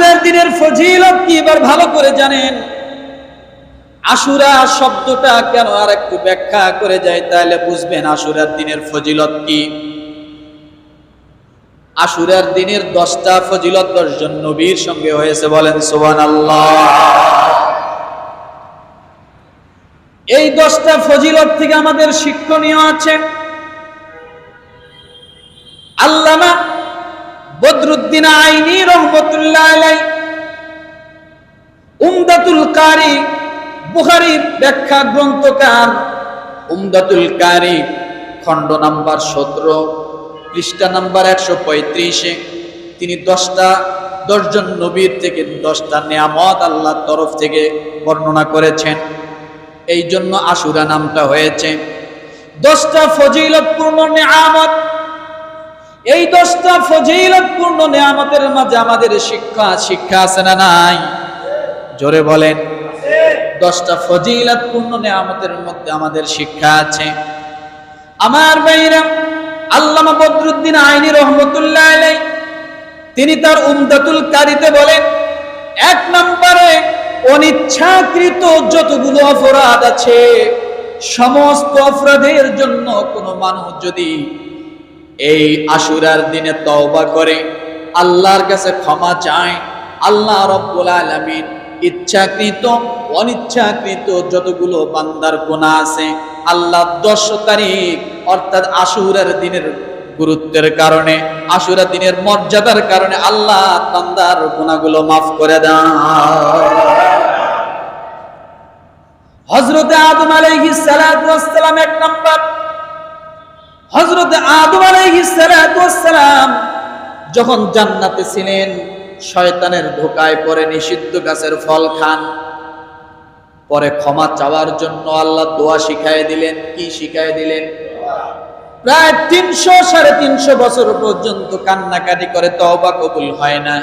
আশুরের দিনের ফজিলত কি এবার ভালো করে জানেন? আশুরা শব্দটা কেন আর একটু ব্যাখ্যা করে যায় তাহলে বুঝবেন দিনের ফজিলত কি। দিনের দশটা ফজিলত নবীর সঙ্গে হয়েছে বলেন সোহান এই দশটা ফজিলত থেকে আমাদের শিক্ষণীয় আছে। আল্লামা বদরুদ্দিন আইনি রহমতুল্লাহ আলাই উমদাতুল কারি বুখারীর ব্যাখ্যা গ্রন্থকার। উমদাতুল কারি খণ্ড নাম্বার সতেরো, পৃষ্ঠা নাম্বার একশো পঁয়ত্রিশে। তিনি দশটা, দশজন নবীর থেকে দশটা নিয়ামত আল্লাহর তরফ থেকে বর্ণনা করেছেন। এই জন্য আশুরা নামটা হয়েছে। দশটা ফজিলতপূর্ণ নিয়ামত এই দশটা ফজিলতপূর্ণ নিয়ামতের মাঝে আমাদের শিক্ষা শিক্ষা আছে না নাই? জোরে বলেন। দশটা ফজিলতপূর্ণ নিয়ামতের মধ্যে আমাদের শিক্ষা আছে। আমার ভাইরা, আল্লামা বদরুদ্দিন আইনি রহমতুল্লাহ আলাই তিনি তার উমদাতুল কারিতে বলেন, এক নম্বরে অনিচ্ছাকৃত যতগুলো অপরাধ আছে, সমস্ত অপরাধের জন্য কোনো মানুষ যদি এই আশুরার দিনে তওবা করে, আল্লাহর কাছে ক্ষমা চায়, আল্লাহ রব্বুল আলামিন ইচ্ছাকৃত, অনিচ্ছাকৃত যতগুলো বান্দার গোনা আছে, আল্লাহ দশ তারিখ অর্থাৎ আশুরার দিনের গুরুত্বের কারণে আশুরা দিনের মর্যাদার কারণে আল্লাহ বান্দার গুণাগুলো মাফ করে দেন। হজরতে আদম আলাইহিস সালাতু ওয়াস সালাম এক নাম্বার হজরত আদম যখন জান্নাতে ছিলেন, শয়তানের ধোকায় পরে নিষিদ্ধ গাছের ফল খান। পরে ক্ষমা চাওয়ার জন্য আল্লাহ দোয়া শিখাই দিলেন। কি শিখাই দিলেন? প্রায় তিনশো সাড়ে তিনশো বছর পর্যন্ত কান্নাকাটি করে তওবা কবুল হয় না।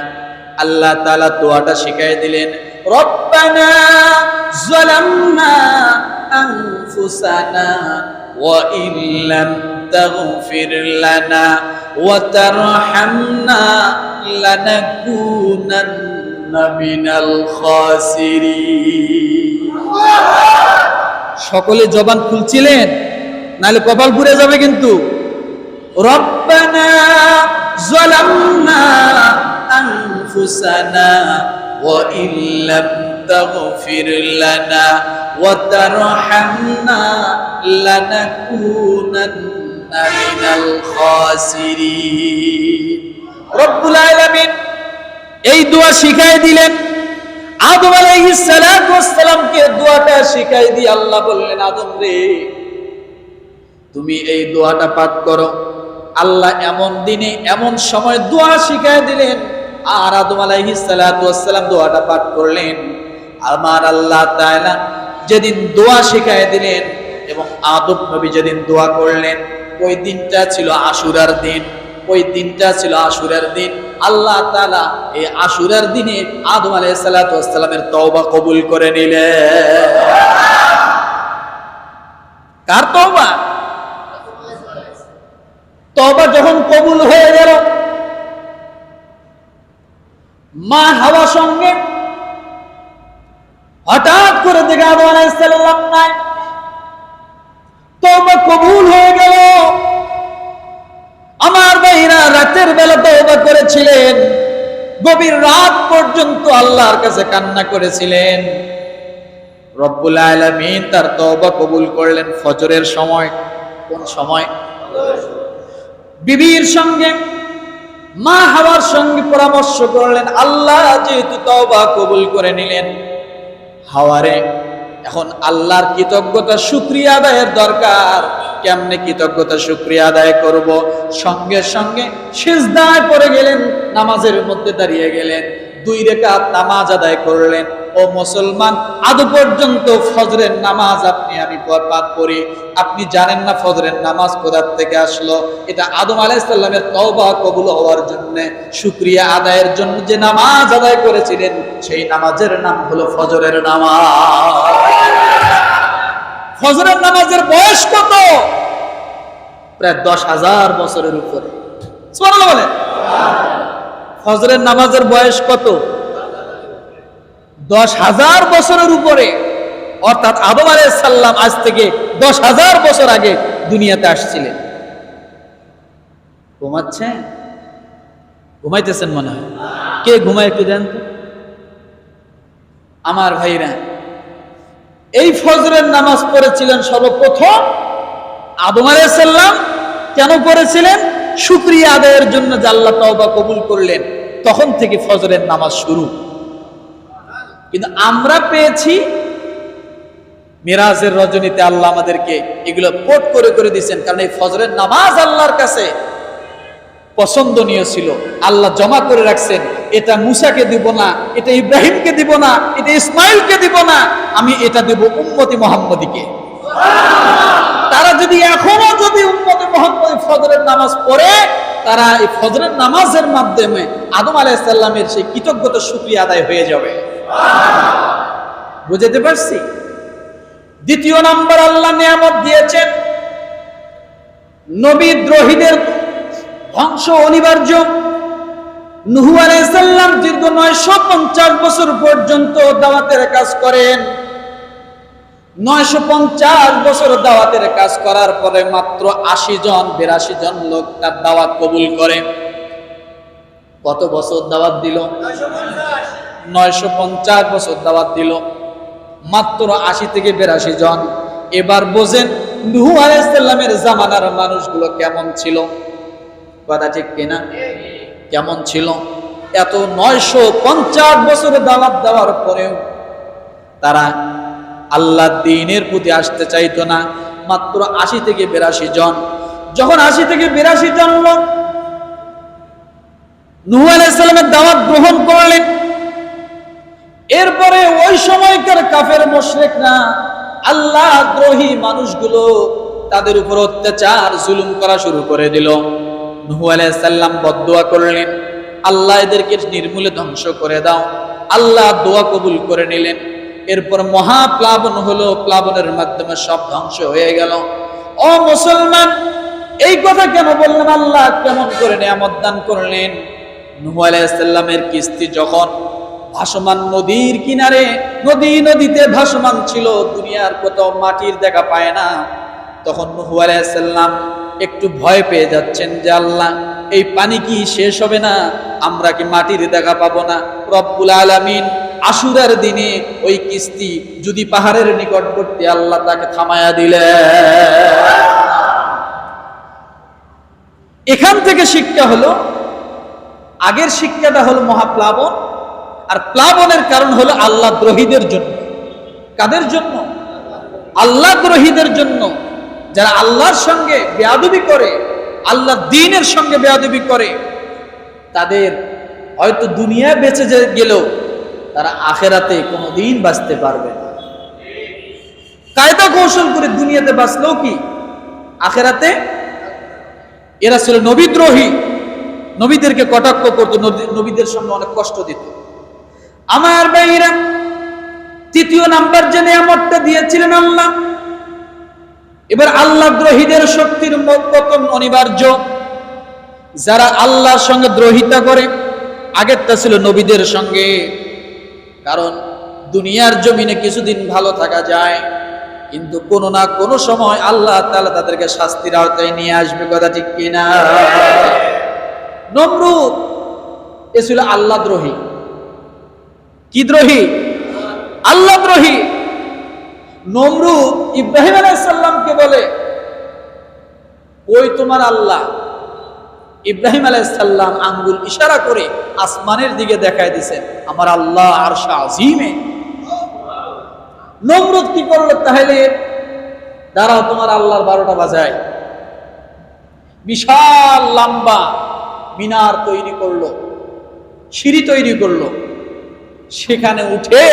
আল্লাহ তালা দোয়াটা শিখাই দিলেন রপ্তানা জলামনা আনফুসানা تغفر لنا وترحمنا لنكونن من الخاسرين সকলে জবান খুলছিলেন নাহলে কপাল পুড়ে যাবে কিন্তু রব্বানা যালামনা আনফুসানা وإن لم تغفر لنا وترحمنا لنكونن এই দোয়া শিখাই দিলেন। আদম আলাইহিস দোয়াটা শিখাই দিয়ে আল্লাহ বললেন, আদম রে, তুমি এই দোয়াটা পাঠ করো। আল্লাহ এমন দিনে এমন সময় দোয়া শিখাই দিলেন আর আদম আলাইহিস দোয়াটা পাঠ করলেন। আমার আল্লাহ যেদিন দোয়া শিখাই দিলেন এবং আদম নবী যেদিন দোয়া করলেন ওই দিনটা ছিল আশুরার দিন। ওই দিনটা ছিল আশুরার দিন। আল্লাহ তাআলা এই আশুরার দিনে আদম আলাইহিস সালাতু ওয়াস সালামের তওবা কবুল করে নিলেন। কার তওবা? তওবা যখন কবুল হয়ে গেল, মা হাওয়া সঙ্গে হঠাৎ করে দেখে আদম আলাইসাল্লাম নাই। তওবা কবুল হয়ে গেল। রাতের বেলা তওবা করেছিলেন। গভীর রাত পর্যন্ত আল্লাহর কাছে কান্না করেছিলেন। রব্বুল আলামিন তার তওবা কবুল করলেন ফজরের সময়। কোন সময়? বিবির সঙ্গে, মা হাওয়ার সঙ্গে পরামর্শ করলেন, আল্লাহ যেহেতু তওবা কবুল করে নিলেন, হাওয়ারে এখন আল্লাহর কৃতজ্ঞতা, শুক্রিয়া আদায়ের দরকার। কেমনে কৃতজ্ঞতা শুক্রিয়া আদায় করব? সঙ্গে সঙ্গে সিজদায় পড়ে গেলেন, নামাজের মধ্যে দাঁড়িয়ে গেলেন, দুই রেখাত নামাজ আদায় করলেন। ও মুসলমান, আদৌ পর্যন্ত ফজরের নামাজ আপনি, আমি পাঠ করি। আপনি জানেন না ফজরের নামাজ কোথার থেকে আসলো? এটা আদম আলাইসাল্লামের তওবা কবুল হওয়ার জন্য, শুক্রিয়া আদায়ের জন্য যে নামাজ আদায় করেছিলেন, সেই নামাজের নাম হলো ফজরের নামাজ। ফজরের নামাজের বয়স কত? প্রায় দশ হাজার বছরের উপরে। বলেন। ফজরের নামাজের বয়স কত? দশ হাজার বছরের উপরে। অর্থাৎ আদম সাল্লাম আজ থেকে দশ হাজার বছর আগে দুনিয়াতে আসছিলেন। ঘুমাচ্ছে ঘুমাইতেছেন মনে হয়। কে ঘুমায় একটু দেন? আমার ভাইরা এই ফজরের নামাজ পড়েছিলেন সর্বপ্রথম আদম সাল্লাম কেন পড়েছিলেন? শুক্রিয়া আদায়ের জন্য জাল্লা তওবা কবুল করলেন। তখন থেকে ফজরের নামাজ শুরু। কিন্তু আমরা পেয়েছি মিরাজের রজনীতে আল্লাহ আমাদেরকে এগুলো পোট করে করে দিয়েছেন। কারণ এই ফজরের নামাজ আল্লাহর কাছে পছন্দনীয় ছিল। আল্লাহ জমা করে রাখছেন, এটা মুসাকে দিব না, এটা ইব্রাহিমকে দিব না, এটা ইসমাইলকে দিব না, আমি এটা দেব উম্মতি মোহাম্মদীকে। তারা যদি এখনও যদি উম্মতি মোহাম্মদ ফজরের নামাজ পড়ে, তারা এই ফজরের নামাজের মাধ্যমে আদম আলাইসাল্লামের সেই কৃতজ্ঞতা শুক্রিয়া আদায় হয়ে যাবে। বুঝতে পারছি? দ্বিতীয় নাম্বার আল্লাহ নিয়ামত দিয়েছেন, নবী দ্রোহীদের ধ্বংস অনিবার্য। নুহু আলাইসাল্লাম দীর্ঘ নয়শো পঞ্চাশ বছর পর্যন্ত দাওয়াতের কাজ করেন। নয়শো পঞ্চাশ বছর দাওয়াতের কাজ করার পরে মাত্র আশি জন, বিরাশি জন লোক তার দাওয়াত কবুল করে। কত বছর দাওয়াত দিল? নয়শো পঞ্চাশ বছর দাওয়াত দিল। মাত্র আশি থেকে বিরাশি জন। এবার বোঝেন নুহু আলাইসাল্লামের জামানার মানুষগুলো কেমন ছিল? কথা ঠিক কিনা? কেমন ছিল? এত নয়শো পঞ্চাশ বছরে দাওয়াত দেওয়ার পরেও তারা আল্লাহ দিনের প্রতি আসতে চাইতো না। মাত্র আশি থেকে বিরাশি জন। যখন আশি থেকে বিরাশি জন লোক নুহু আলাইসাল্লামের দাওয়াত গ্রহণ করলেন, এরপরে ওই সময়কার কাফের মোশরেকরা আল্লাহ দ্রোহী মানুষগুলো তাদের উপর অত্যাচার, জুলুম করা শুরু করে দিল। নুহু আলাইসাল্লাম বদুয়া করলেন। আল্লাহ এদেরকে নির্মূলে ধ্বংস করে দাও। আল্লাহ দোয়া কবুল করে নিলেন। এরপর মহা প্লাবন হলো, প্লাবনের মাধ্যমে সব ধ্বংস হয়ে গেল। ও মুসলমান, এই কথা কেন বললেন? আল্লাহ কেমন করে নিয়ামত দান করলেন? নুহু আলাইসাল্লামের কিস্তি যখন ভাসমান নদীর কিনারে, নদী নদীতে ভাসমান ছিল, দুনিয়ার কোথাও মাটির দেখা পায় না। তখন নুহু আলাইসাল্লাম একটু ভয় পেয়ে যাচ্ছেন যে আল্লাহ, এই পানি কি শেষ হবে না? আমরা কি মাটির দেখা পাবো না? রব্বুল আলামিন আশুরার দিনে ওই কিস্তি যদি পাহাড়ের নিকটবর্তী আল্লাহ তাকে থামায়া দিলে এখান থেকে শিক্ষা হলো, আগের শিক্ষাটা হলো মহাপ্লাবন, আর প্লাবনের কারণ হলো আল্লাহ দ্রোহীদের জন্য। কাদের জন্য? আল্লাহ দ্রোহীদের জন্য। যারা আল্লাহর সঙ্গে বেয়াদবি করে, আল্লাহ দিনের সঙ্গে বেয়াদবি করে, তাদের হয়তো দুনিয়া বেঁচে গেলেও তারা আখেরাতে কোনো দিন বাঁচতে পারবে না। কায়দা কৌশল করে দুনিয়াতে বাঁচলেও কি? আখেরাতে এরা ছিল নবীদ্রোহী। নবীদেরকে কটাক্ষ করতো, নবী- নবীদের সঙ্গে অনেক কষ্ট দিত। আমার ভাইরা তৃতীয় নাম্বার যে নিয়ামতটা দিয়েছিলেন আল্লাহ এবার আল্লাহ দ্রোহীদের শক্তির পতন অনিবার্য। যারা আল্লাহর সঙ্গে দ্রোহিতা করে, আগেরটা ছিল নবীদের সঙ্গে। কারণ দুনিয়ার জমিনে কিছুদিন ভালো থাকা যায়, কিন্তু কোনো না কোনো সময় আল্লাহ তাআলা তাদেরকে শাস্তির আওতায় নিয়ে আসবে, কথা ঠিক কিনা? নমরুদ, এ ছিল আল্লাহ দ্রোহী। কি দ্রোহী? আল্লাহ দ্রোহী। নমরুদ ইব্রাহিম আলাইসাল্লামকে বলে, ওই তোমার আল্লাহ। ইব্রাহিম আলাইসাল্লাম আঙ্গুল ইশারা করে আসমানের দিকে দেখায় দিছেন, আমার আল্লাহ আর আজিমে। নমরুদ কি করল তাহলে? দাঁড়াও, তোমার আল্লাহর বারোটা বাজায়। বিশাল লম্বা মিনার তৈরি করল, সিঁড়ি তৈরি করল। সেখানে উঠে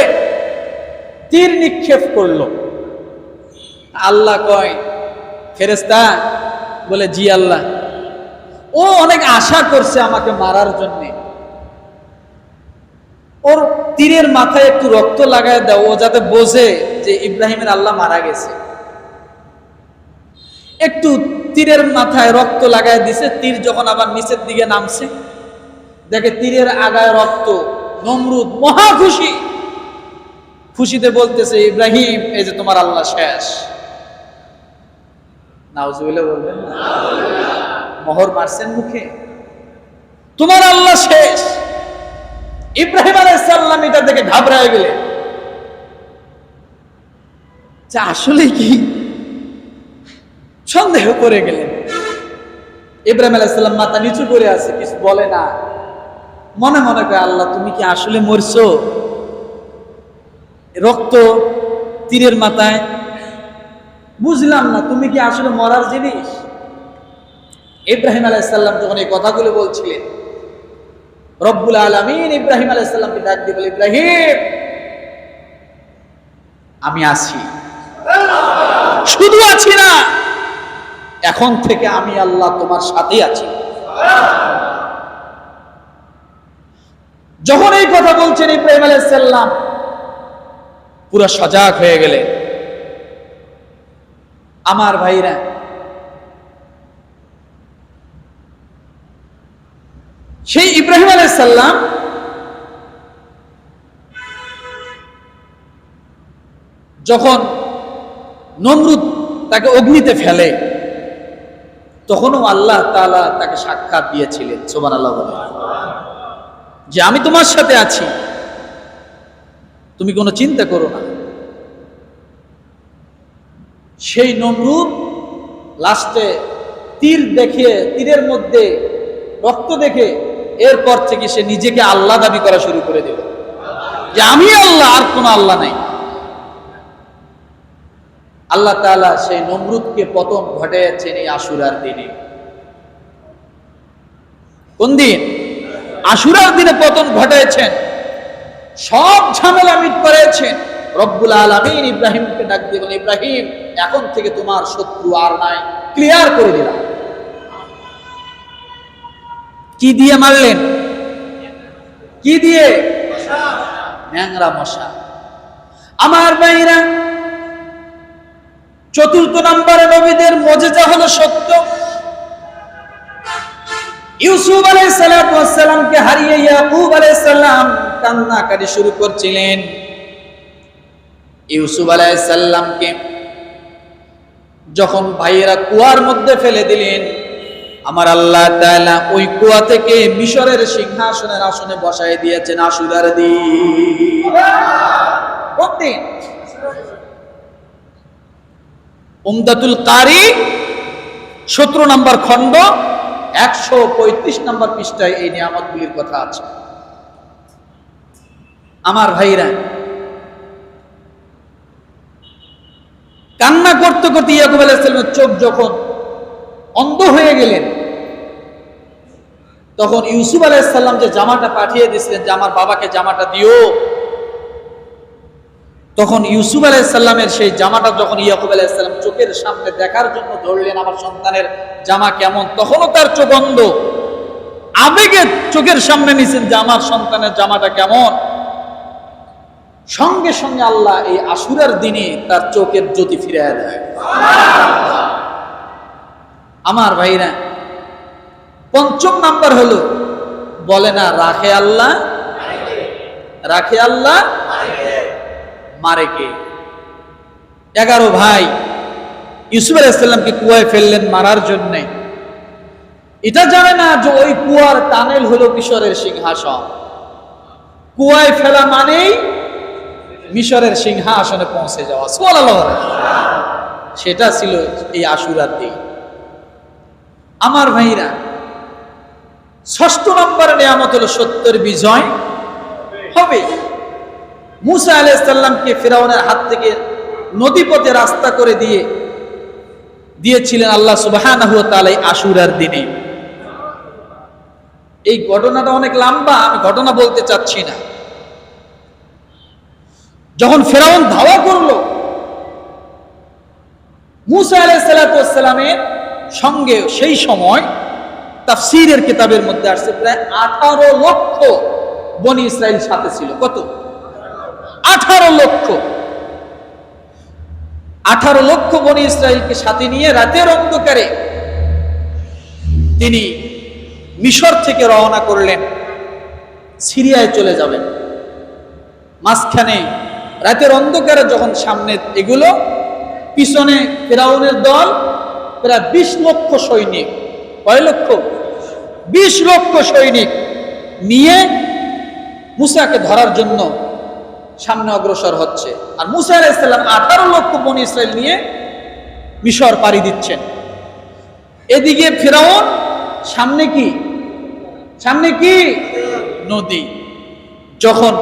তীর নিক্ষেপ করল। আল্লাহ কয় ফেরেস্তা বলে, জি আল্লাহ। ও অনেক আশা করছে আমাকে মারার জন্য। ওর তীরের মাথায় একটু রক্ত লাগায় দাও, ও যাতে বোঝে যে ইব্রাহিমের আল্লাহ মারা গেছে। একটু তীরের মাথায় রক্ত লাগায় দিছে, তীর যখন আবার নিচের দিকে নামছে, দেখে তীরের আগায় রক্ত, নমরুদ মহা খুশি খুশিতে বলতেছে, ইব্রাহিম, এই যে তোমার আল্লাহ শেষ। মোহর মারছেন মুখে। তোমার আল্লাহ শেষ। ইব্রাহিম আলাইসাল্লাম এটা দেখে ঘাবড়ায় গেলেন। আসলে কি? সন্দেহ করে গেলেন। ইব্রাহিম আলাইসাল্লাম মাথা নিচু করে আছে, কিছু বলে না। মনে মনে করে আল্লাহ, তুমি কি আসলে মরছো? রক্ত তীরের মাথায়। বুঝলাম না, তুমি কি আসলে মরার জিনিস? ইব্রাহিম আলাইসাল্লাম যখন এই কথাগুলো বলছিলেন, রব্বুল আলমিন ইব্রাহিম আলাইসাল্লামকে ডাক দিয়ে বলে, ইব্রাহিম, আমি আছি। শুধু আছি না, এখন থেকে আমি আল্লাহ তোমার সাথেই আছি। যখন এই কথা বলছেন ইব্রাহিম আলাইসাল্লাম পুরো সজাগ হয়ে গেলে। আমার ভাইরা, সেই ইব্রাহিম আলাইসাল্লাম যখন নমরুদ তাকে অগ্নিতে ফেলে, তখনও আল্লাহ তাআলা তাকে সাক্ষাৎ দিয়েছিলেন সোমান আল্লাহ যে আমি তোমার সাথে আছি। তুমি কোনো চিন্তা করো না। সেই নমরুদ লাস্টে তীর দেখে তীরের মধ্যে রক্ত দেখে এরপর থেকে সে নিজেকে আল্লাহ দাবি করা শুরু করে দিল। যে আমি আল্লাহ, আর কোনো আল্লাহ নাই। আল্লাহ তাআলা সেই নমরুদকে পতন ঘটাইয়াছেন এই আশুরার দিনে। কোন দিন? আশুরার দিনে পতন ঘটাইছেন সব ঝামেলা মিট করেছেন রব্বুল আলমিন ইব্রাহিমকে ডাক দিয়ে বলে, ইব্রাহিম, এখন থেকে তোমার শত্রু আর নাই। ক্লিয়ার করে দিলাম। কি দিয়ে মারলেন? কি দিয়ে? ন্যাংরা মশা। আমার বাইরা চতুর্থ নম্বরে নবীদের মজেজা হলো সত্য। ইউসুফ আলাইহিস সালামকে হারিয়ে ইয়াকুব আলাইহিস সালাম কান্নাকাটি শুরু করছিলেন। ইউসুফ আলাইহিস সালামকে যখন ভাইয়েরা কুয়ার মধ্যে ফেলে দিলেন, আমার আল্লাহ তাআলা ওই কুয়া থেকে মিশরের সিংহাসনের আসনে বসায় দিয়েছেন দিন। দিন? উমদাতুল কারি, সতেরো নম্বর খণ্ড, একশো পঁয়ত্রিশ নম্বর পৃষ্ঠায় এই নিয়ামতগুলির কথা আছে। আমার ভাইরা। কান্না করতে করতে ইয়াকুব আলাইসালামের চোখ যখন অন্ধ হয়ে গেলেন, তখন ইউসুফ আলাইসাল্লাম যে জামাটা পাঠিয়ে দিয়েছিলেন, যে আমার বাবাকে জামাটা দিও, তখন ইউসুফ আলাইসাল্লামের সেই জামাটা যখন ইয়াকুব আলাইসাল্লাম চোখের সামনে দেখার জন্য ধরলেন, আমার সন্তানের জামা কেমন? তখনও তার চোখ অন্ধ। আবেগে চোখের সামনে নিছেন যে, আমার সন্তানের জামাটা কেমন? সঙ্গে সঙ্গে আল্লাহ এই আশুরার দিনে তার চোখের জ্যোতি ফিরে দেয়। আমার ভাইরা, পঞ্চম নাম্বার হলো, বলে না, রাখে আল্লাহ রাখে আল্লাহ, মারে কে? এগারো ভাই, ইউসুফ আলাইসাল্লামকে কুয়ায় ফেললেন মারার জন্যে। এটা জানে না যে ওই কুয়ার টানেল হলো কিশোরের সিংহাসন। কুয়ায় ফেলা মানেই মিশরের সিংহাসনে পৌঁছে যাওয়া। সেটা ছিল এই আশুরার দিন। আমার ভাইরা, ষষ্ঠ নম্বরে নেয়ামত হলো সত্যের বিজয়। হবে। মুসা আলাইসাল্লামকে ফেরাউনের হাত থেকে নদীপথে রাস্তা করে দিয়ে দিয়েছিলেন আল্লাহ সুবাহ আশুরার দিনে। এই ঘটনাটা অনেক লম্বা, আমি ঘটনা বলতে চাচ্ছি না। যখন ফেরাউন ধাওয়া করল, মুসা আলাইসালামের সঙ্গে সেই সময় তাফসিরের কিতাবের মধ্যে আসছে, প্রায় আঠারো লক্ষ বনি ইসরায়েল সাথে ছিল। কত? আঠারো লক্ষ। আঠারো লক্ষ বনি ইসরায়েলকে সাথে নিয়ে রাতের অন্ধকারে তিনি মিশর থেকে রওনা করলেন। সিরিয়ায় চলে যাবেন। মাঝখানে রাতের অন্ধকারে যখন সামনে এগুলো, পিছনে ফেরাউনের দল, প্রায় বিশ লক্ষ সৈনিক, কয় লক্ষ? বিশ লক্ষ সৈনিক নিয়ে মুসাকে ধরার জন্য সামনে অগ্রসর হচ্ছে। আর মুসা আলাইসাল্লাম আঠারো লক্ষ বনি ইসরায়েল নিয়ে মিশর পাড়ি দিচ্ছেন। এদিকে ফেরাউন, সামনে কি? সামনে কি? নদী। যখন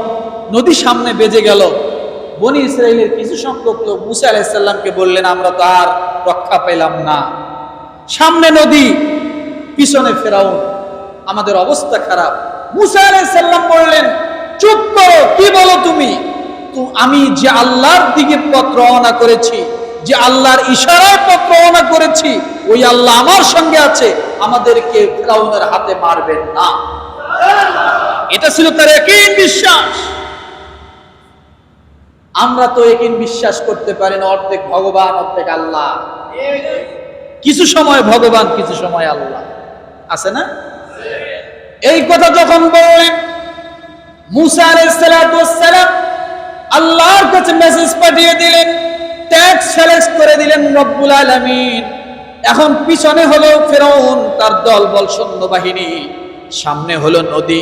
নদী সামনে বেজে গেল বনি ইসরায়েলের কিছু সংখ্যক লোক মুসা আলাইসাল্লামকে বললেন, আমরা তো আর রক্ষা পেলাম না। সামনে নদী, পিছনে ফেরাউন। আমাদের অবস্থা খারাপ। মুসা আলাইসাল্লাম বললেন, চুপ করো, কি বলো তুমি? আমি যে আল্লাহর দিকে পথ রওনা করেছি, যে আল্লাহর ইশারায় পথ রওনা করেছি, ওই আল্লাহ আমার সঙ্গে আছে। আমাদেরকে ফেরাউনের হাতে মারবেন না। এটা ছিল তার একই বিশ্বাস। আমরা তো একিন বিশ্বাস করতে পারি না, অর্ধেক ভগবান, অর্ধেক আল্লাহ। কিছু সময় ভগবান, কিছু সময় আল্লাহ। আছে না? এই কথা যখন বললেন, মুসা আলাইসালাম আল্লাহর কাছে মেসেজ পাঠিয়ে দিলেন ট্যাক্স সেলেক্ট করে দিলেন রব্বুল আলামিন। এখন পিছনে হলো ফেরাউন, তার দল বল সৈন্য বাহিনী সামনে হলো নদী।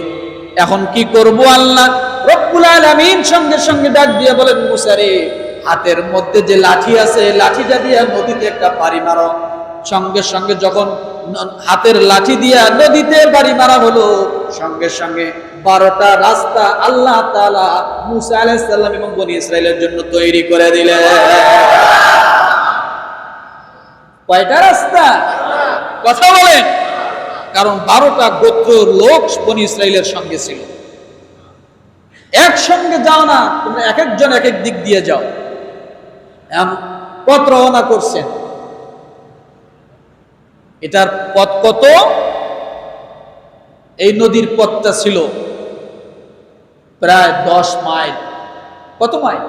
এখন কি করব আল্লাহ? রব্বুল আলামিন সঙ্গে সঙ্গে ডাক দিয়ে বলেন, মুসা রে, হাতের মধ্যে যে লাঠি আছে, লাঠিটা দিয়ে নদীতে একটা পারি মারো। সঙ্গে সঙ্গে যখন হাতের লাঠি দিয়া নদীতে বাড়ি মারা হলো, সঙ্গে সঙ্গে বারোটা রাস্তা আল্লাহ তাআলা মুসা আলাইসাল্লাম এবং বনি ইসরায়েলের জন্য তৈরি করে দিলেন। কয়টা রাস্তা? কথা বলেন। কারণ বারোটা গোত্র লোক বনি ইসরায়েলের সঙ্গে ছিল। একসঙ্গে যাও না, তোমরা এক একজন এক এক দিক দিয়ে যাও। পথ রওনা করছেন। এটার পথ কত? এই নদীর পথটা ছিল প্রায় দশ মাইল। কত মাইল?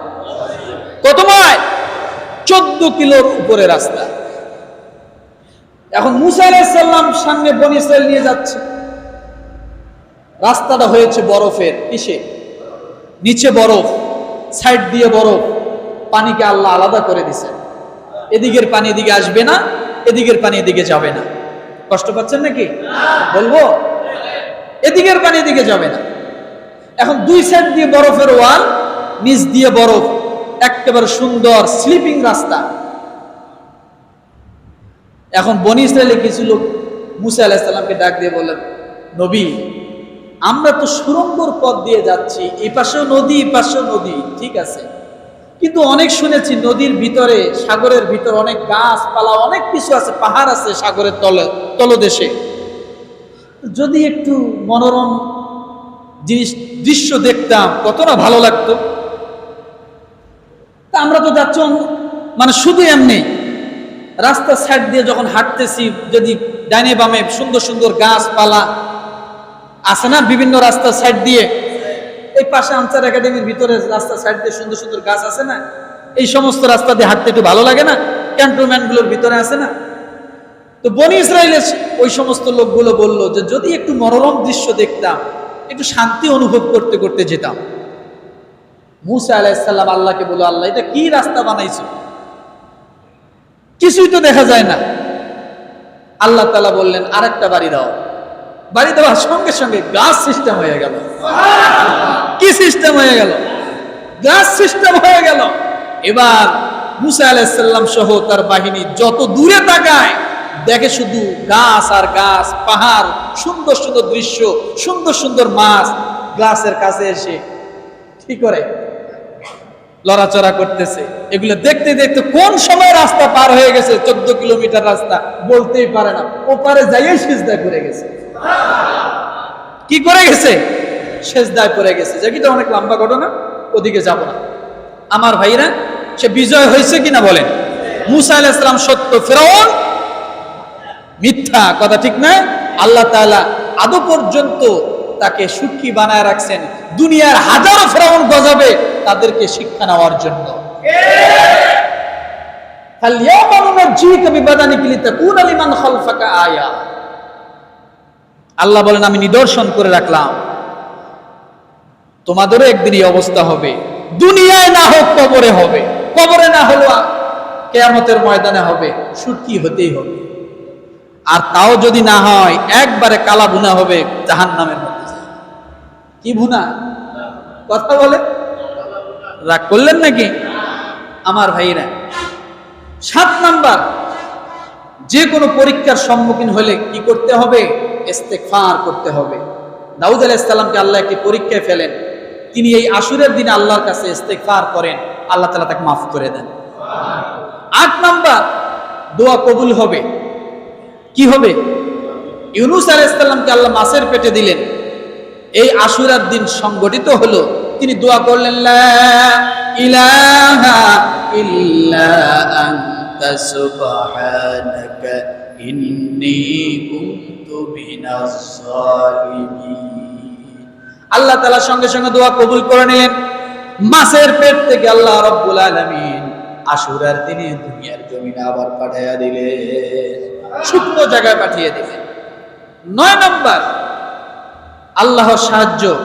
কত মাইল? চোদ্দ কিলোর উপরে রাস্তা। এখন মুসা আলাইসাল্লাম সামনে বনি ইসরায়েল নিয়ে যাচ্ছে। রাস্তাটা হয়েছে বরফের, কিসে? নিচে বরফ, সাইড দিয়ে বরফ। পানিকে আল্লাহ আলাদা করে দিছে। এদিকের পানি এদিকে আসবে না, এদিকের পানি এদিকে যাবে না। কষ্ট পাচ্ছেন নাকি? বলব? এদিকের পানি এদিকে যাবে না। এখন দুই সাইড দিয়ে বরফের ওয়াল, নিচ দিয়ে বরফ। একেবারে সুন্দর, স্লিপিং রাস্তা। এখন বনি ইসরায়েলে কিছু লোক মুসা আলাহিসাল্লামকে ডাক দিয়ে বললেন, নবী, আমরা তো সুরঙ্গর পথ দিয়ে যাচ্ছি, এই পাশেও নদী, এই পাশেও নদী, ঠিক আছে। কিন্তু অনেক শুনেছি নদীর ভিতরে, সাগরের ভিতরে অনেক গাছপালা, অনেক কিছু আছে, পাহাড় আছে সাগরের তলে, তলদেশে। যদি একটু মনোরম জিনিস, দৃশ্য দেখতাম, কত না ভালো লাগতো। তা আমরা তো যাচ্ছি মানে শুধু এমনি। রাস্তার সাইড দিয়ে যখন হাঁটতেছি, যদি ডাইনে বামে সুন্দর সুন্দর গাছপালা আছে না, বিভিন্ন রাস্তার সাইড দিয়ে, এই পাশে আনসার একাডেমির ভিতরে রাস্তার সাইড দিয়ে সুন্দর সুন্দর গাছ আছে না, এই সমস্ত রাস্তা দিয়ে হাঁটতে একটু ভালো লাগে না? ক্যান্টনমেন্টগুলোর ভিতরে আছে না? তো বনি ইসরায়েলের ওই সমস্ত লোকগুলো বলল যে, যদি একটু মনোরম দৃশ্য দেখতাম, একটু শান্তি অনুভব করতে করতে যেতাম। মুসা আলাইসাল্লাম আল্লাহকে বলো আল্লাহ, এটা কি রাস্তা বানাইছো? কিছুই তো দেখা যায় না। আল্লাহ তালা বললেন, আরেকটা বাড়ি দাও। বাড়ি দেওয়ার সঙ্গে সঙ্গে গাছ সিস্টেম হয়ে গেল। কি সিস্টেম হয়ে গেল? গাছ সিস্টেম হয়ে গেল। এবার মুসা আলাইসাল্লাম সহ তার বাহিনী যত দূরে তাকায়, দেখে শুধু গাছ আর গাছ, পাহাড়, সুন্দর সুন্দর দৃশ্য, সুন্দর সুন্দর মাছ গ্লাসের কাছে এসে কি করে? লড়াচড়া করতেছে। এগুলো দেখতে দেখতে কোন সময় রাস্তা পার হয়ে গেছে? চোদ্দ কিলোমিটার রাস্তা। বলতেই পারে না। ওপারে যাইয়ে সিজদা করে গেছে। কি করে গেছে? সেজদায় করে গেছে। যে কিটা অনেক লম্বা ঘটনা, ওদিকে যাব না। আমার ভাইরা, সে বিজয় হয়েছে কিনা বলেন। মুসা আলাইহিস সালাম সত্য, ফেরাউন মিথ্যা, কথা ঠিক না? আল্লাহ তাআলা আদৌ পর্যন্ত তাকে সুখী বানায় রাখছেন। দুনিয়ার হাজারো ফেরাউন গজাবে তাদেরকে শিক্ষা নেওয়ার জন্য। আল্লাহ বলেন, আমি নিদর্শন করে রাখলাম। তোমাদেরও একদিন এই অবস্থা হবে। দুনিয়ায় না হোক কবরে হবে। কবরে না হলো কেয়ামতের ময়দানে হবে। সুটকি হতেই হবে। আর তাও যদি না হয়, একবারে কালা গুনা হবে জাহান নামের মতো কি ভুনা? কথা বলে। রাগ করলেন নাকি? আমার ভাইরা সাত নাম্বার, যে কোনো পরীক্ষার সম্মুখীন হলে কি করতে হবে? ইস্তেগফার করতে হবে। দাউদ আলাইহিস সালামকে আল্লাহ একটি পরীক্ষায় ফেলেন। তিনি এই আশুরের দিনে আল্লাহর কাছে ইস্তেগফার করেন। আল্লাহ তালা তাকে মাফ করে দেন। আট নাম্বার, দোয়া কবুল হবে। কি হবে? ইউনুস আলাইহিস সালামকে আল্লাহ মাছের পেটে দিলেন। এই আশুরার দিন সংগঠিত হলো। তিনি দোয়া করলেন ইলাহা আল্লাহ তাআলা সঙ্গে সঙ্গে দোয়া কবুল করে নিলেন। মাছের পেট থেকে আল্লাহ রাব্বুল আলামিন আশুরার দিনে দুনিয়ার জমিনে আবার পাঠাইয়া দিলেন। শুকনো জায়গায় পাঠিয়ে দিলেন। নয় নম্বর আল্লাহর সাহায্য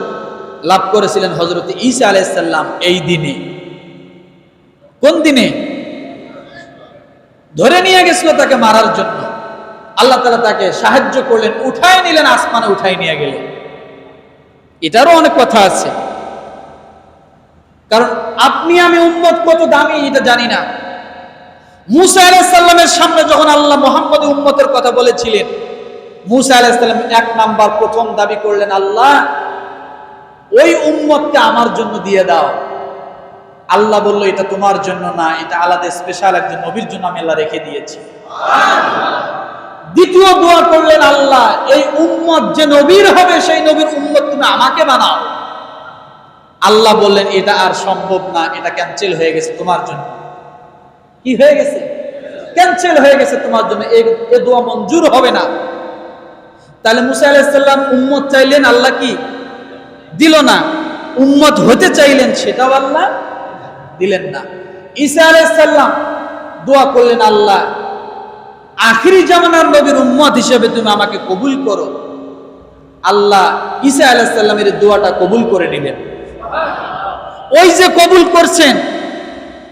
লাভ করেছিলেন হজরত ঈসা আলাইসাল্লাম এই দিনে। কোন দিনে? ধরে নিয়ে গেছিল তাকে মারার জন্য। আল্লাহ তালা তাকে সাহায্য করলেন উঠাই নিলেন, আসমানে উঠাই নিয়ে গেলেন। এটারও অনেক কথা আছে। কারণ আপনি, আমি উম্মত কত দামি, এটা জানি না। মুসা আলাইসাল্লামের সামনে যখন আল্লাহ মোহাম্মদ উম্মতের কথা বলেছিলেন মুসা আলাইসাল্লাম এক নাম্বার প্রথম দাবি করলেন, আল্লাহ, ওই উম্মতকে আমার জন্য দিয়ে দাও। আল্লাহ বলল, এটা তোমার জন্য না, এটা আলাদা স্পেশাল একজন নবীর জন্য আমি আল্লাহ রেখে দিয়েছি। দ্বিতীয় দোয়া করলেন, আল্লাহ, এই উম্মত যে নবীর হবে, সেই নবীর উম্মত তুমি আমাকে বানাও। আল্লাহ বললেন, এটা আর সম্ভব না, এটা ক্যান্সেল হয়ে গেছে তোমার জন্য। কি হয়ে গেছে? ক্যান্সেল হয়ে গেছে তোমার জন্য। এ দোয়া মঞ্জুর হবে না। তাহলে মুসা আলাইসাল্লাম উম্মত চাইলেন আল্লাহ কি? দিল না। উম্মত হতে চাইলেন সেটাও আল্লাহ দিলেন না। ঈসা আলাইসাল্লাম দোয়া করলেন, আল্লাহ, আখিরি জামানার নবীর উম্মত হিসেবে তুমি আমাকে কবুল করো। আল্লাহ ঈসা আলাইসাল্লামের দোয়াটা কবুল করে নিলেন। ওই যে কবুল করছেন,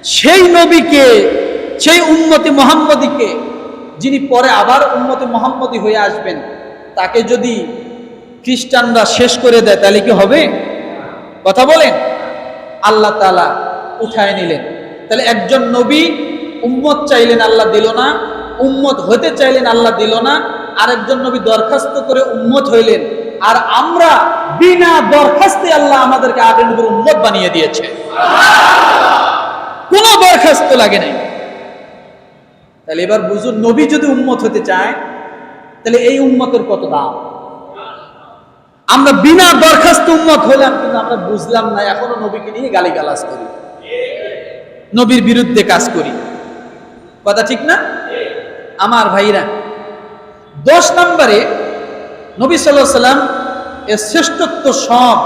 সেই নবীকে, সেই উন্মতি মোহাম্মদীকে, যিনি পরে আবার উন্মতি মোহাম্মদী হয়ে আসবেন তাকে যদি খ্রিস্টানরা শেষ করে দেয়, তাহলে কি হবে? কথা বলেন। আল্লাহ তালা উঠায় নিলেন। তাহলে একজন নবী উম্মত চাইলেন আল্লাহ দিল না, উম্মত হতে চাইলেন আল্লাহ দিল না, আরেকজন নবী দরখাস্ত করে উম্মত হইলেন। আর আমরা বিনা দরখাস্তে আল্লাহ আমাদেরকে আগের নবীর উম্মত বানিয়ে দিয়েছে। কোনো দরখাস্ত লাগে নাই। তাহলে এবার বুঝুন, নবী যদি উম্মত হতে চায় তাহলে এই উম্মতের কত দাম? আমরা বিনা দরখাস্ত উম্মত হইলাম, কিন্তু আমরা বুঝলাম না, এখনও নবীকে নিয়ে গালিগালাজ করি। নবীর বিরুদ্ধে কাজ করি। কথা ঠিক না? আমার ভাইরা, দশ নম্বরে নবী সাল্লাহ সাল্লাম এর শ্রেষ্ঠত্ব সব।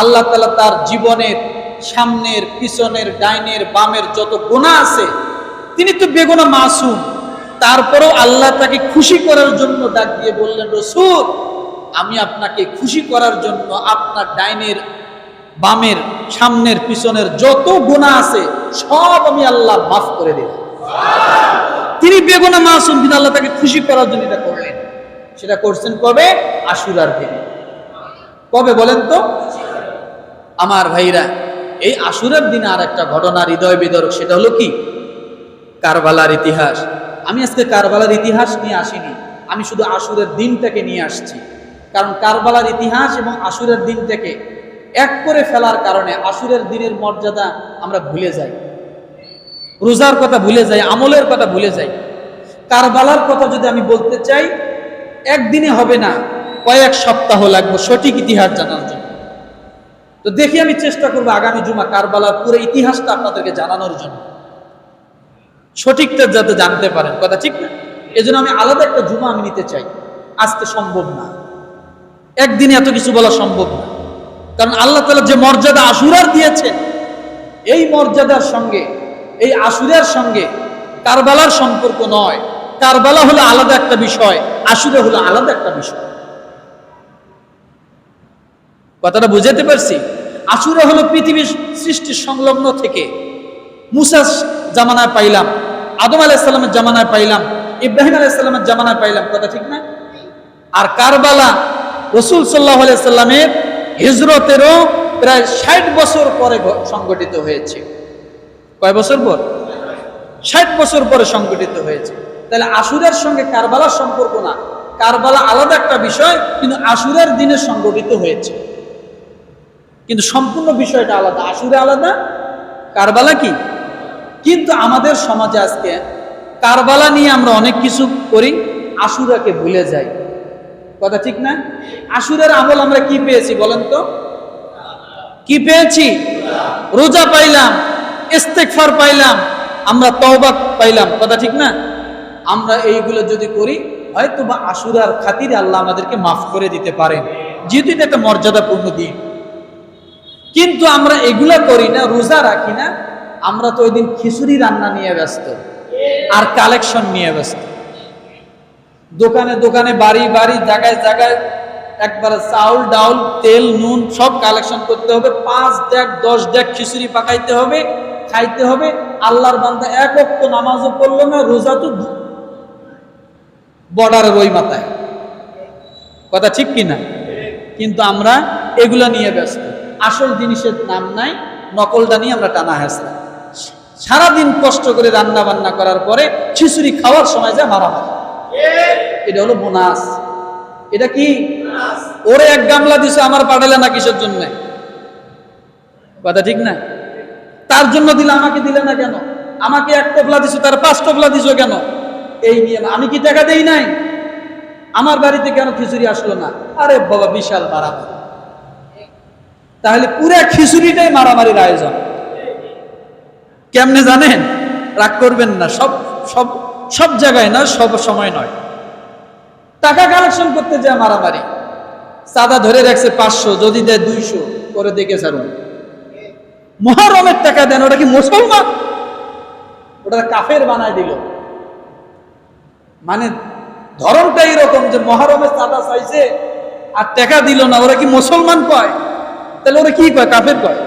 আল্লাহ তালা তার জীবনের সামনের, পিছনের, ডাইনের, বামের যত গোনা আছে, তিনি তো বেগুনা মাসুম। তারপরেও আল্লাহ তাকে খুশি করার জন্য ডাক দিয়ে বললেন, রসুল, আমি আপনাকে খুশি করার জন্য আপনার ডাইনের বামের সামনের পিছনের যত গুণা আছে, সব আমি আল্লাহ মাফ করে দিলাম। তিনি বেগুনা মাসুম কিন্তু আল্লাহ তাকে খুশি করার জন্য এটা করলেন। সেটা করছেন কবে? আশুরার দিনে। কবে বলেন তো? আমার ভাইরা, এই আশুরার দিনে আর একটা ঘটনা হৃদয় বিদরক, সেটা হলো কি? কারবালার ইতিহাস। আমি আজকে কারবালার ইতিহাস নিয়ে আসিনি। আমি শুধু আশুরের দিনটাকে নিয়ে আসছি। কারণ কারবালার ইতিহাস এবং আশুরের দিনটাকে এক করে ফেলার কারণে আশুরের দিনের মর্যাদা আমরা ভুলে যাই। রোজার কথা ভুলে যাই, আমলের কথা ভুলে যাই। কারবালার কথা যদি আমি বলতে চাই, একদিনে হবে না, কয়েক সপ্তাহ লাগবে সঠিক ইতিহাস জানার জন্য। তো দেখি আমি চেষ্টা করব আগামী জুমা কারবালার পুরো ইতিহাসটা আপনাদেরকে জানানোর জন্য। সঠিকটা যাতে জানতে পারেন। কথা ঠিক না? এজন্য আমি আলাদা একটা জুমা আমি নিতে চাই। আজকে সম্ভব না। একদিনে এত কিছু বলা সম্ভব না। কারণ আল্লাহ তালা যে মর্যাদা আশুরার দিয়েছেন এই মর্যাদার সঙ্গে, এই আশুরার সঙ্গে কারবালার সম্পর্ক নয়। কারবালা হলো আলাদা একটা বিষয়, আশুরা হলো আলাদা একটা বিষয়। কথাটা বুঝাতে পারছি? আশুরা হলো পৃথিবীর সৃষ্টির সংলগ্ন থেকে মুসাস জামানায় পাইলাম। আদম আলাইসাল্লামের জামানায় পাইলাম, ইব্রাহিম আলাইসাল্লামের জামানায় পাইলাম, কথা ঠিক না? আর কারবালা রসুল সাল্লাহ সাল্লামের হিজরতেরও প্রায় ষাট বছর পরে সংগঠিত হয়েছে। কয় বছর পর? ষাট বছর পরে সংগঠিত হয়েছে। তাহলে আশুরের সঙ্গে কারবালার সম্পর্ক না। কারবালা আলাদা একটা বিষয়, কিন্তু আশুরের দিনে সংগঠিত হয়েছে। কিন্তু সম্পূর্ণ বিষয়টা আলাদা। আশুরে আলাদা, কারবালা কি? কিন্তু আমাদের সমাজে আজকে কারবালা নিয়ে আমরা অনেক কিছু করি, আশুরাকে ভুলে যাই। কথা ঠিক না? আশুরের আমল আমরা কি পেয়েছি বলেন তো? কি পেয়েছি? রোজা পাইলাম ইস্তেকফার পাইলাম, আমরা তওবা পাইলাম। কথা ঠিক না? আমরা এইগুলো যদি করি হয়তো বা আশুরার খাতিরে আল্লাহ আমাদেরকে মাফ করে দিতে পারেন। যেহেতু এটা একটা মর্যাদাপূর্ণ দিন। কিন্তু আমরা এগুলা করি না, রোজা রাখি না আমরা তো ওই দিন খিচুড়ি রান্না নিয়ে ব্যস্ত আর কালেকশন নিয়ে ব্যস্ত। দোকানে দোকানে বাড়ি বাড়ি জায়গায় জায়গায় একবারে চাউল, ডাউল, তেল, নুন সব কালেকশন করতে হবে। পাঁচ ডেক দশ ডেক খিচুড়ি পাকাইতে হবে, খাইতে হবে। আল্লাহর বান্দা এক অক্ত নামাজও পড়ল না, রোজা তো বর্ডারের ওই মাথায়। কথা ঠিক কিনা কিন্তু আমরা এগুলা নিয়ে ব্যস্ত। আসল জিনিসের নাম নাই নকলটা নিয়ে আমরা টানা হেসলা সারাদিন কষ্ট করে রান্না বান্না করার পরে খিচুড়ি খাওয়ার সময় যা মারামারি এটা হলো বোনাস। এটা কি? ওরে এক গামলা দিছে, আমার পাঠালে না কিসের জন্য? কথা ঠিক না? তার জন্য দিলে আমাকে দিলে না কেন? আমাকে এক টোপলা দিছো, তার পাঁচ টোপলা দিছো কেন? এই নিয়ে আমি কি টাকা দেই নাই? আমার বাড়িতে কেন খিচুড়ি আসলো না? আরে বাবা, বিশাল মারামারি। তাহলে পুরো খিচুড়িটাই মারামারির আয়োজন। কেমনে জানেন? রাগ করবেন না, সব সব সব জায়গায় না সব সময় নয়। টাকা কালেকশন করতে যায় মারামারি। চাঁদা ধরে রাখছে পাঁচশো, যদি দেয় দুইশো, করে দেখে ছাড়ুন। মহারমের টাকা দেন, ওটা কি মুসলমান? ওটা কাফের বানায় দিল। মানে ধরনটা এরকম যে মহারমের চাঁদা চাইছে আর টাকা দিল না, ওরা কি মুসলমান কয়? তাহলে ওরা কি কয়? কাফের কয়?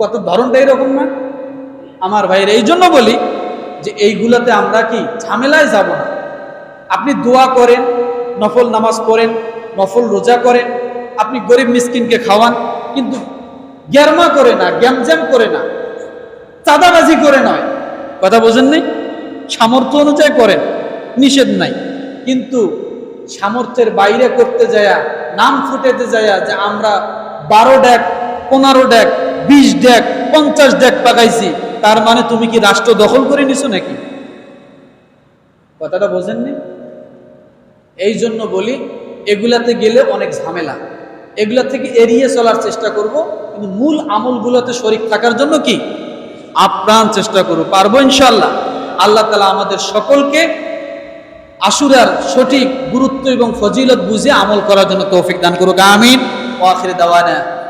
কত ধরনটা এরকম না? আমার ভাইয়ের এই জন্য বলি যে এইগুলোতে আমরা কি ঝামেলায় যাব না। আপনি দোয়া করেন, নফল নামাজ পড়েন, নফল রোজা করেন, আপনি গরিব মিসকিনকে খাওয়ান, কিন্তু গ্যারমা করে না, গ্যামজ্যাম করে না, চাঁদাবাজি করে নয় কথা বোঝেন নাই? সামর্থ্য অনুযায়ী করেন, নিষেধ নাই। কিন্তু সামর্থ্যের বাইরে করতে যায়া, নাম ফুটেতে যায়া যে আমরা বারো ডেক, পনেরো ডেক বিশ ডেক পঞ্চাশ ডেক পাকাইছি। তার মানে তুমি কি রাষ্ট্র দখল করে নিছো নাকি? কথাটা বোঝেননি? এই জন্য বলি, এগুলাতে গেলে অনেক ঝামেলা। এগুলা থেকে এড়িয়ে চলার চেষ্টা করব, কিন্তু মূল আমলগুলোতে শরিক থাকার জন্য কি? আপ্রাণ চেষ্টা করব। পারব ইনশাল্লাহ আল্লাহ তালা আমাদের সকলকে আশুরার সঠিক গুরুত্ব এবং ফজিলত বুঝে আমল করার জন্য তৌফিক দান করুক। আমিন। ওয়াখির দাওয়ানা।